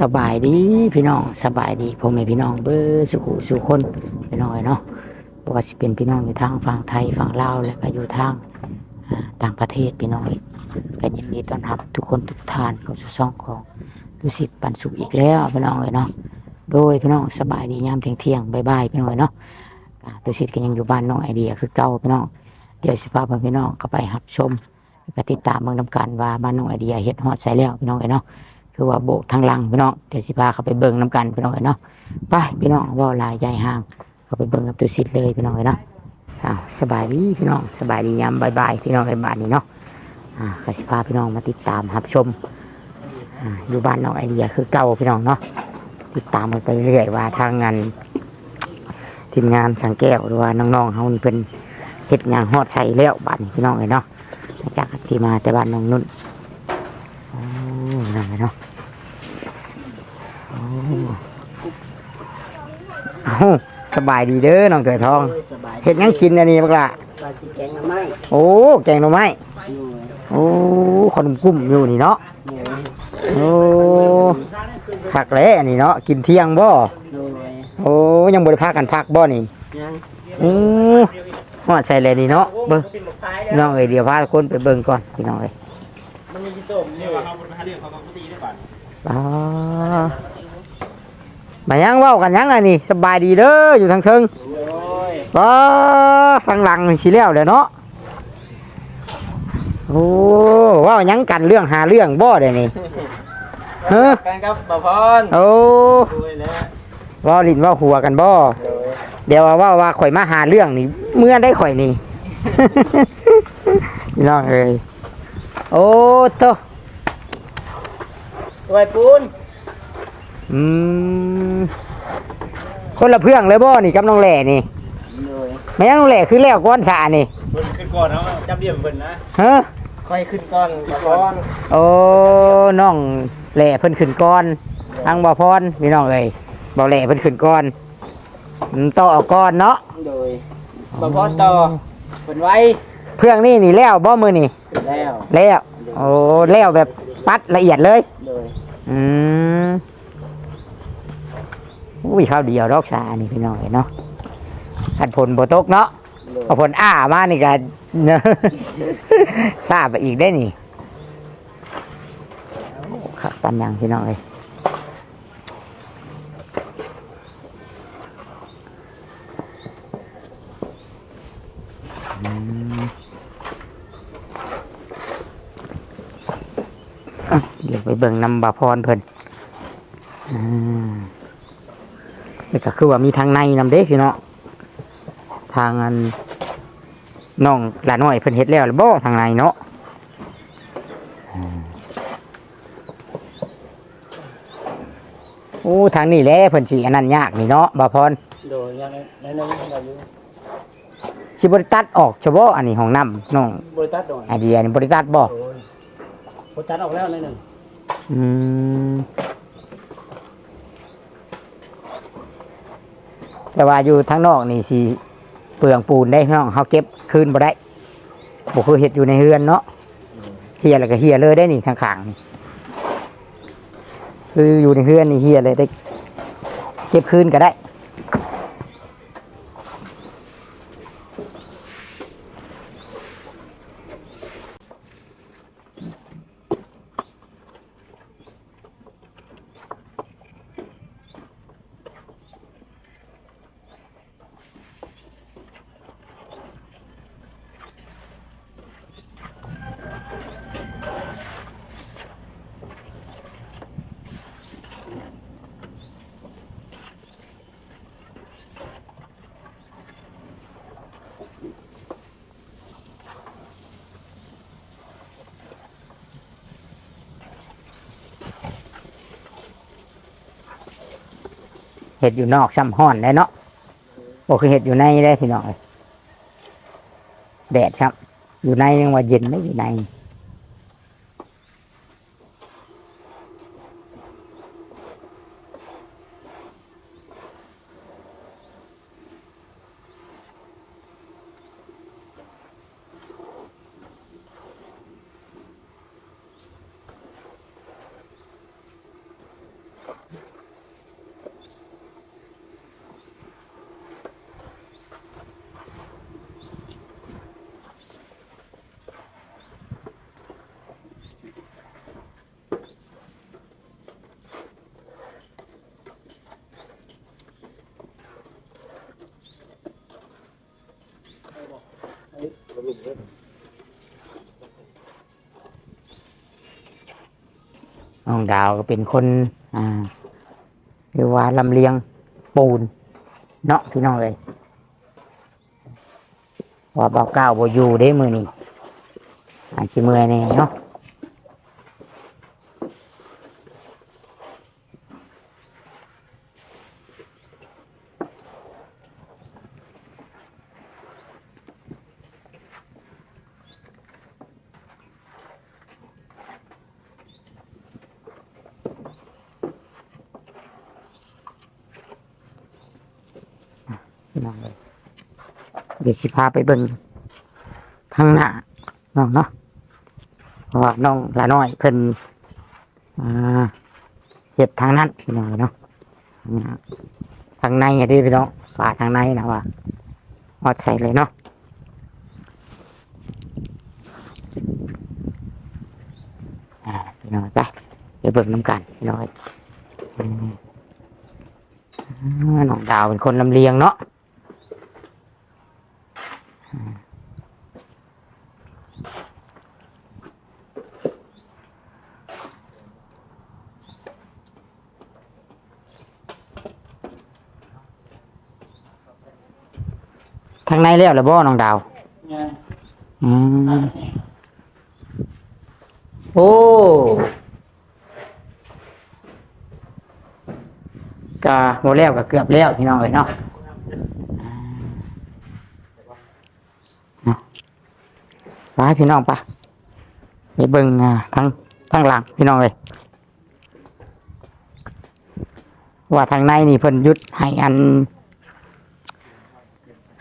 สบายดีพี่น้องสบายดีพ่อแม่พี่น้องเบอร์สุขสุขคนพี่น้อยเนาะบ่ว่าสิเป็นพี่น้องอยู่ทางฝั่งไทยฝั่งลาวและก็อยู่ทางต่างประเทศพี่น้องก็ยินดีต้อนรับทุกคนทุกท่านเข้าสู่ช่องของดุสิตปันสุขอีกแล้วพี่น้องเลยเนาะโดยพี่น้องสบายดียามเที่ยงเที่ยงบายๆพี่น้องเนาะดุสิตก็ยังอยู่บ้านน้องไอเดียคือเก่าพี่น้องเดี๋ยวสิพาพี่น้องเข้าไปรับชมก็ติดตามเมืองนำกันว่าบ้านน้องไอเดียเฮ็ดฮอดใส่แล้วพี่น้องเอ้ยเนาะ คือว่าโบกทางหลังพี่น้องเดี๋ยวสิพาเขาไปเบิ่งน้ำกันพี่น้องเอ้ยเนาะไปพี่น้องว่าลายใหญ่ห่างเขาไปเบิ่งกับตุสิทธิ์เลยพี่น้องเอ้ยเนาะอ้าวสบายดีพี่น้องสบายดียามบ่ายๆพี่น้องในบ้านนี้เนาะอ่าเขาสิพาพี่น้องมาติดตามรับชมอ่าอยู่บ้านน้องไอเดียคือเก่าพี่น้องเนาะติดตามมันไปเรื่อยว่าทางงานทีมงานสังแก้วหรือว่าน้องๆเขานี่เป็นเฮ็ดงานฮอดใส่แล้วบ้านนี้พี่น้องเอ้ยเนาะจากที่มาแต่บ้านน้องนุ่นโอ้นั่นเลยเนาะ เอ้า สบายดีเด้อน้องเตยทองโอ้ยสบายเห็ดหยังกินอันนี้บักละปลาสีแกงหน่อไม้โอ้แกงหน่อไม้หน่วยโอ้ขนมกุ้มอยู่นี่เนาะหน่วยโอ้ผักแหล้อันนี้เนาะกินเที่ยงบ่หน่วยโอ้ยังบริพากันพักบ่นี่ยังอู้ฮอดใส่เลยนี่เนาะเบิ่งน้องเอ้ยเดี๋ยวพาคนไปเบิ่งก่อนพี่น้องเอ้ยมันมีต้มนี่อ๋อ มายังเว้ากันยังอันนี้สบายดีเด้ออยู่ทางเทิงโอ้ยก็ฟังหลังสิแล้วเด้อเนาะโอ้ว่าหยังกันเรื่องหาเรื่องบ่ได้นี่เฮ้อกันครับบ่พรโอ้โอ้ยแล้วว่าลิ้นว่าหัวกันบ่โดยเดี๋ยวว่าว่าว่าข่อยมาหาเรื่องนี่เมื่อได้ข่อยนี่พี่น้องเอ้ยโอ้โตโอ้ยปูน อืมคนละเพื่องเลยบ่นี่กับน้องแหล่นี่โดยแม่น้องแหล่คือแล้วก้อนสานี่เพิ่นขึ้นก่อนเนาะจำเดียมเพิ่นนะเฮ้อค่อยขึ้นก่อนบ่พรโอ้น้องแหล่เพิ่นขึ้นก่อนทางบ่พรพี่น้องเอ้ยบ่แหล่เพิ่นขึ้นก่อนอืมต่อเอาก่อนเนาะโดยบ่พรต่อเพิ่นไว้เพื่องนี่นี่แล้วบ่มือนี่ขึ้นแล้วแล้วโอ้แล้วแบบปัดละเอียดเลยโดยอืม อุ้ยข้าวเดียวดอกสานี่พี่น้องเอ้ยเนาะขันผลบ่ตกเนาะโดยเอาผลอ้ามานี่ก็ทราบไปอีกได้นี่โอ้ขับปันยังพี่น้องเอ้ยอืมอะเดี๋ยวไปเบิ่งนำบาพรเพิ่นอืม นี่ก็คือว่ามีทางในนำเด้พี่เนาะทางอันน้องหลานน้อยเพิ่นเฮ็ดแล้วหรือบ่ทางในเนาะอืมโอ้ทางนี้แหละเพิ่นสิอันนั้นยากนี่เนาะบ่าวพรโดยยังในนั้นเราอยู่สิบ่ได้ตัดออกเฉพาะอันนี้ห้องน้ำน้องบริษัทโดยไอเดียนี่บ่ได้ตัดบ่โดยบริษัทออกแล้วในหนึ่งอืม แต่ว่าอยู่ทางนอกนี่สิเปลืองปูนได้ห้องเฮาเก็บคืนบ่ได้บ่คือเห็ดอยู่ในเฮือนเนาะเฮียแล้วก็เฮียเลยได้นี่ข้างๆนี่คืออยู่ในเฮือนนี่เฮียเลยได้ เก็บคืนก็ได้ ห็ดอยู่นอกซ้ำห้อนได้เนาะโอ้คือเห็ดอยู่ในได้พี่น้องแดดซ้ำอยู่ในยังว่าเย็นไม่อยู่ใน ลุงเลยน้องดาวก็เป็นคน อ่าเรียกว่าลำเลียงปูน เนาะพี่น้องเลยว่าเบาเก้าบ่อยู่ได้มือนี่อาจสิเมื่อยแน่เนาะพี่น้องเลยเดี๋ยวสิพาไปเบิ่งทางหน้าน้องเนาะเพราะว่าน้องละน้อยเพิ่นเห็ดทางนั้นพี่น้องเลยเนาะทางหน้าทางในอะที่พี่น้องฝาทางในนะว่าอดใส่เลยเนาะอ่าพี่น้องไปเดี๋ยวเบิ่งน้ำกันพี่น้องเอ้ยน้องดาวเป็นคนลำเลียงเนาะ แล้วหรือบ่น้องดาว อืมโอ้ก็โมแล้วก็เกือบแล้วพี่น้องเอ้ยเนาะไปพี่น้องปะไปเบิ่งทางทางหลังพี่น้องเลยว่าทางในนี่เพิ่นยุดให้อัน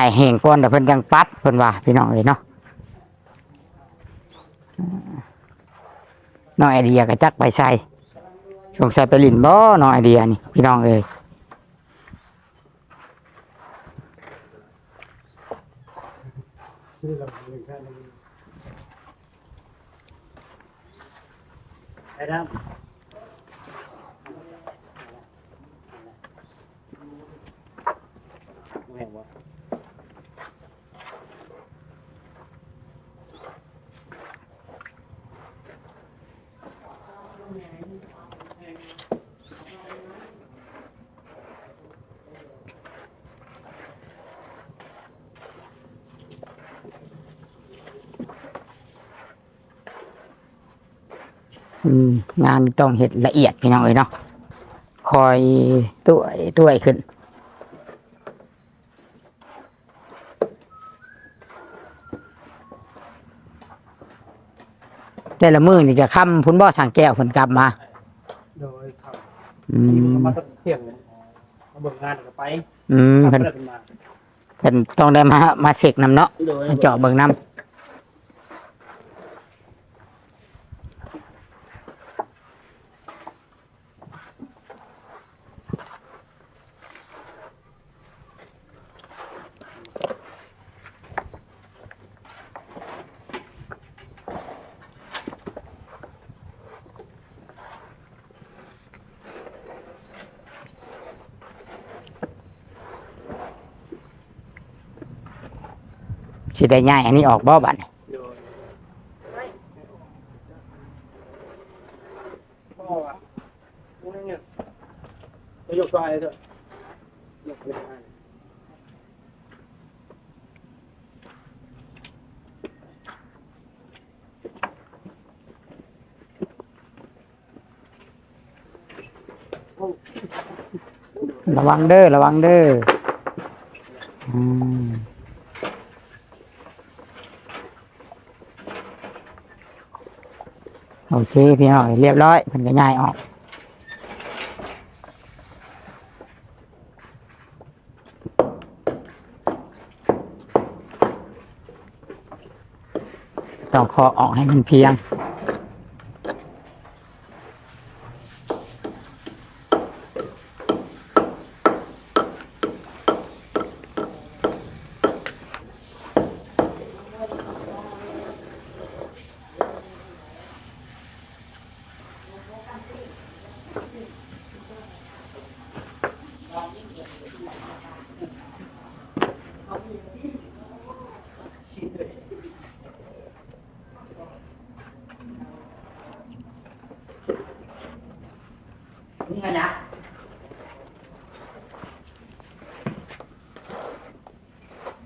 ให้แห้งก่อนเดี๋ยวเพิ่นจังปัดเพิ่นว่าพี่น้องเอ้ยเนาะน้องไอเดียก็จักไปใส่สงสัยไปลินบ่น้องไอเดียนี่พี่น้องเอ้ยชื่อไอ้ดำแม่งวะ งานต้องเฮ็ดละเอียดพี่น้องเอ้ยเนาะคอยตัวตัวขึ้นแต่ละมือนี่จะค้ำพุ่นบ่สั่งแก้วเพิ่นกลับมา โดยเขาอืที่มมาเที่ยงเนี่ยมาเบิ่งงานก็ไปอืมทำเพิ่นเรื่องขึ้นมาเพิ่นต้องได้มามาเสกนำเนาะโดยมาเจาะเบิ่งนำ ได้ย้ายอันนี้ออกบ่บัดนี้ยพ่ออะนี่เนี่ยไปเถอะยกไประวังเด้อ ระวังเด้อ อืม โอเคพี่น้องเรียบร้อยเพิ่นก็ย้ายออกต้องขอออกให้มันเพียง นี่ไงนะ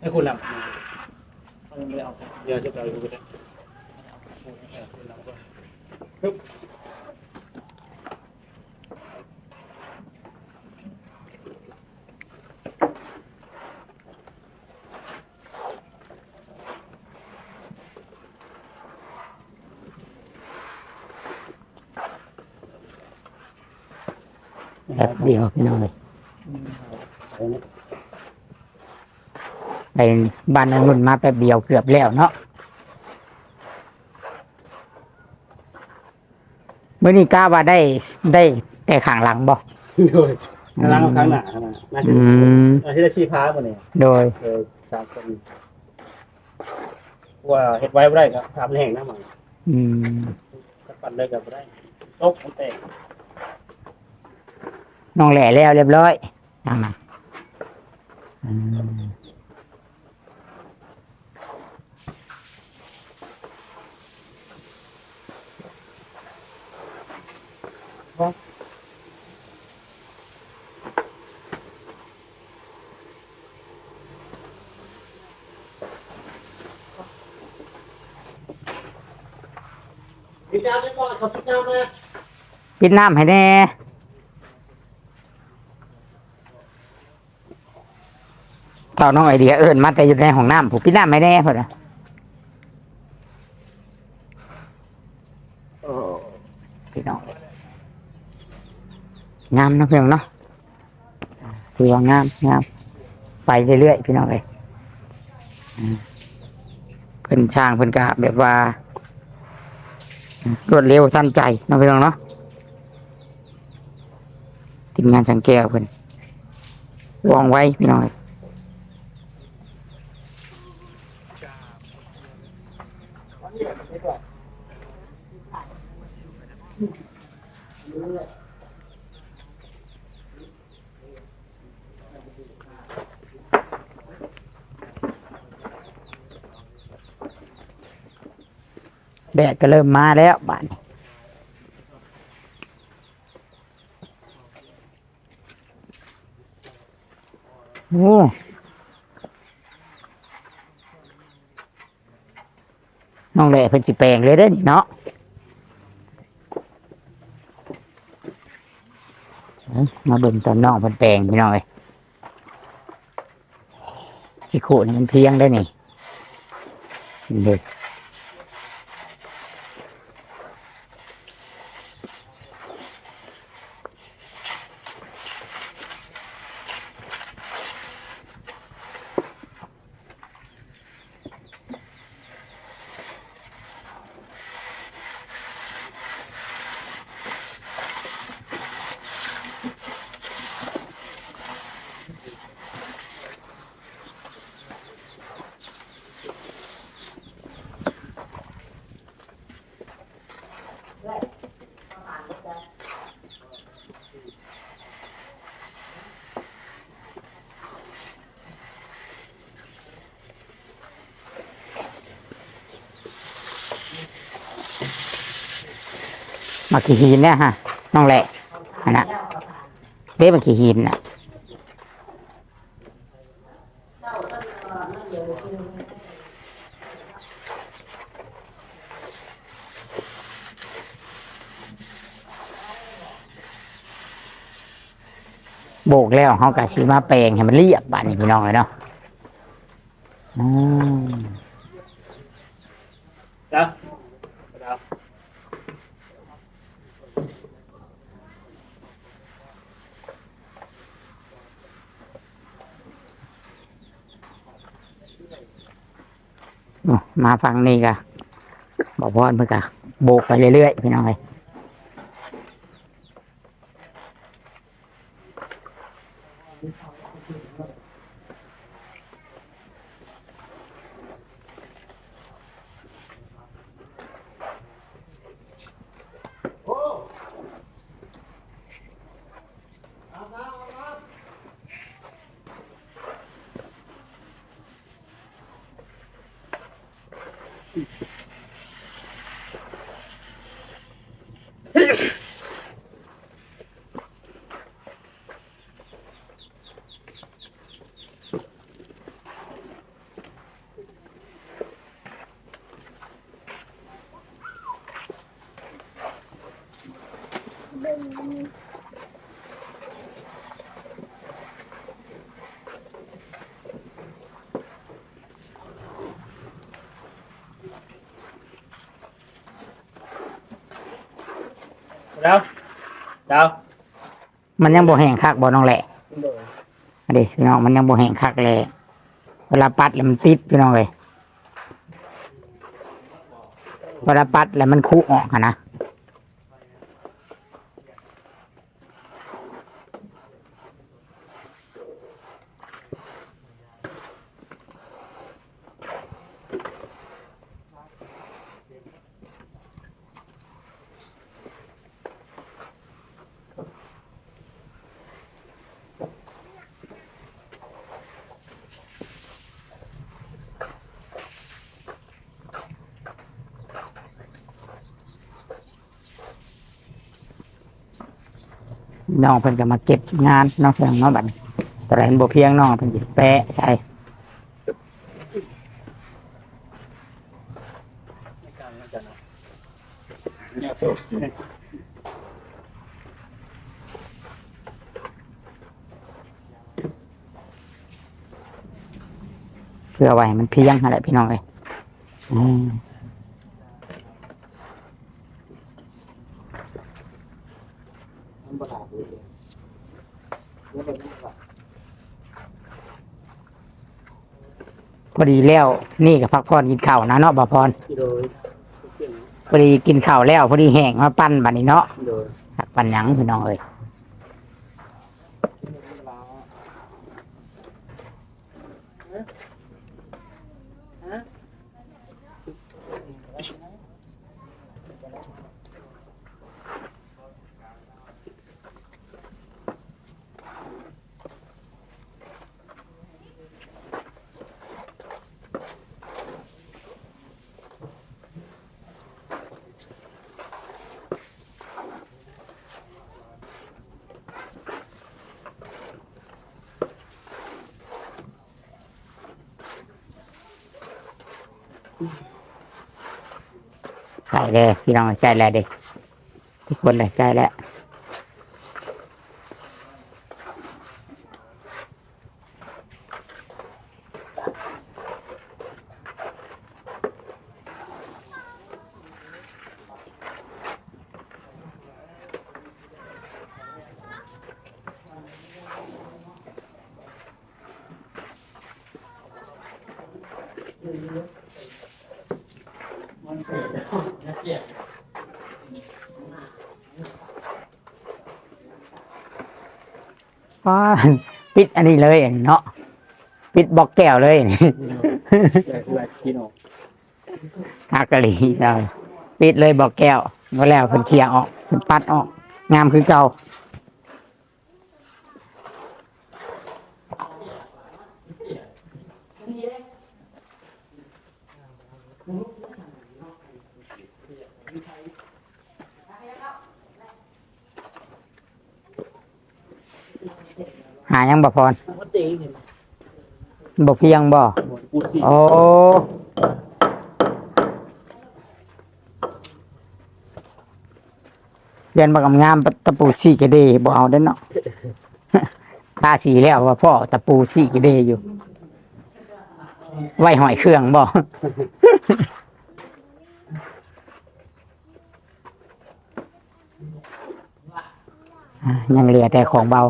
ให้คุณหลับเดี๋ยวจะไปดูกันปึ๊บ เดียวพี่น้องเลยไปบ้านองุ่นมาแป๊บเดียวเกือบแล้วเนาะเมื่อนี้กล้าว่าได้ได้แต่ข้างหลังบ่โดยล้างครั้งหนานะน่าจะอืมอาที่ได้ชีพาคนนี้โดยโดยสามคนว่าเห็ดไว้ไม่ได้ครับทำแห้งน้ำมันอืมจะปั่นเลยกับไม่ได้ตกมันแตก น้องแหล่แล้วเรียบร้อยนั่งมาอืมพี่น้ำไม่ก่อนครับพี่น้ำนะปิดน้ำให้แน่ เท่าน้องไอเดียเอิญมาแต่อยู่ในห้องน้ำผมปิดน้ำให้แน่พอนะโอ้พี่น้องเอ้ยงามนาะพี่องเนาะคือว่างามงามไปเรื่อยๆพี่น้องเลยเพิ่นช่างเพิ่นกะแบบว่ารวดเร็วทันใจเนาะพี่น้องเนาะทีมงานสังแก้วเพิ่นวางไว้พี่น้อง แดดก็เริ่มมาแล้วบ้านโอ้น้องแหล่เพิ่นสิแปลงเลยเด้นี่เนาะมาเบิ่งตอนน้องเพิ่นแปลงพี่น้องเอ้ยสิโคนี่มันเพียงได้นี่เด้อ มาขี่หินเนี่ยฮะน้องแหละอันนะเด้มาขี่หินน่ะโบกแล้วเขากะสีมาแปลงให้มันเรียบบ้านนี้พี่น้องเลยเนาะอืมจ้ะ มาฟังนี่กะบอกพ่อเมื่อกะโบกไปเรื่อยๆพี่น้องเลย ดาวดาวมันยังบ่แห้งคักบ่น้องแหละโดยอันนี้พี่น้องมันยังบ่แห้งคักเลยเวลาปัดแล้วมันติดพี่น้องเลยเวลาปัดแล้วมันคุออกอะนะ น้องเพิ่นก็มาเก็บงานน้องเพียงน้องบัดนี้แต่ไรมันบ่เพียงน้องเพิ่นสิแปะใส่เนี่ยสุดเพื่อไว้มันเพียงอะไรพี่น้องเลยอืม มันประหลาดเลยแล้วมันประหลาด พอดีแล้ว นี่ก็พักผ่อนกินข้าวนะเนาะบ่พรโดยเปลี่ยนพอดีกินข้าวแล้ว พอดีแห้งมาปั้นบัดนี้เนาะโดย ปั้นหยังพี่น้องเอ้ย ใช่เลยพี่น้องใจแล้วเด็กทุกคนเลยใจแล้ว ว้ากนักเรียนปิดอันนี้เลยเนาะปิดบล็อกแก้วเลยนี่แยกแยกพี่น้องฮากะลีเราปิดเลยบล็อกแก้วก็แล้วเพิ่นเคลียร์ออกเพิ่นปัดออก งามคือเก่าายังบ่พรบ่เพียงบ่โอ้เรียนบักงามตะปูสี่กระเดบ่เอาได้อเนาะทาสีแล้วว่าพ่อตะปูสี่กระเดอยู่ ไว้หอยเครื่องบ่ยังเหลือแต่ของเบา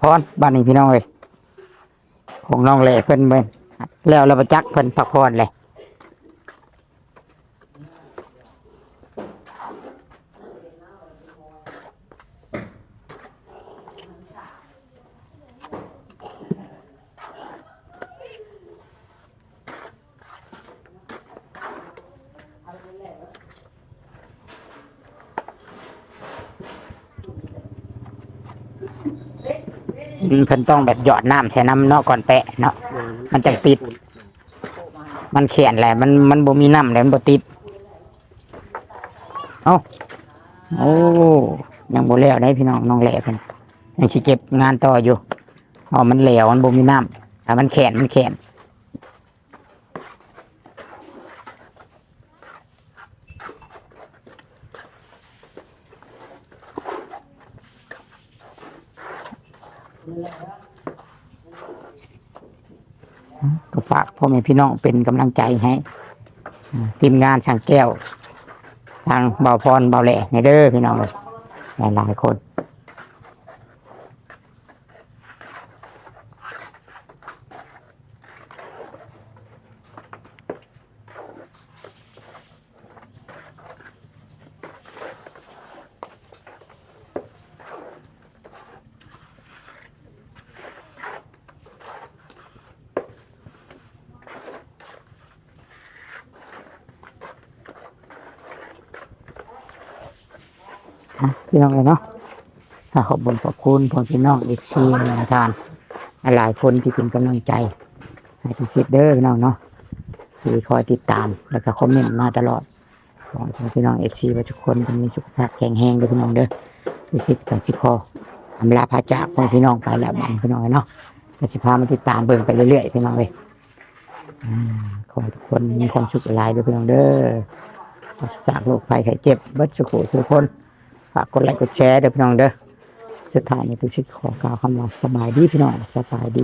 พรบ้านนี้พี่น้องเลยของน้องเล่เพิ่นเพิ่นแล้วเราประจักเพิ่นพักพรอนเลย เพิ่นต้องแบบหยอดน้ำใส่น้ำเนาะก่อนแปะเนาะมันจะติด มันเขียนแหละมันมันบ่มีน้ำเลยมันบ่ติดเอ้าโอ้ยังบ่แล้วได้พี่น้องน้องแหล่เพิ่นยังสิเก็บงานต่ออยู่อ๋อมันเหลวมันบ่มีน้ำถ้ามันแข็งมันแข็ง ก็ฝากพ่อแม่พี่น้องเป็นกำลังใจให้ทีมงานช่างแก้ว ทางเบาพรเบาแหล่ในเด้อพี่น้องหลายหลายคน พี่น้องเลยเนาะขอบคุญขอบคุณพ่อพี่น้องอีกซีนะทาน หลายคนที่เป็นกำลังใจให้พี่ซิดเดอร์พี่น้องเนาะที่คอยติดตามแล้วก็คอมเมนต์มาตลอดขอให้พี่น้องเอฟซีว่าทุกคนมีสุขภาพแข็งแรงด้อพี่น้องเด้อพี่ซิดกับสิคออำลาพาจากพ่อพี่น้องไปแล้วบังพี่น้องเนาะก็สิพามาติดตามเบิ่งไปเรื่อยๆพี่น้องเลยอขอทุกคนมีความสุขหลายด้อพี่น้องเด้อจากโรคภัยไข้เจ็บเบิดสุขทุกคน ฝากกดไลค์กดแชร์เด้อพี่น้องเด้อสุดท้ายนี้พี่ชิดขอกล่าวคำว่าสบายดีพี่น้องสบายดี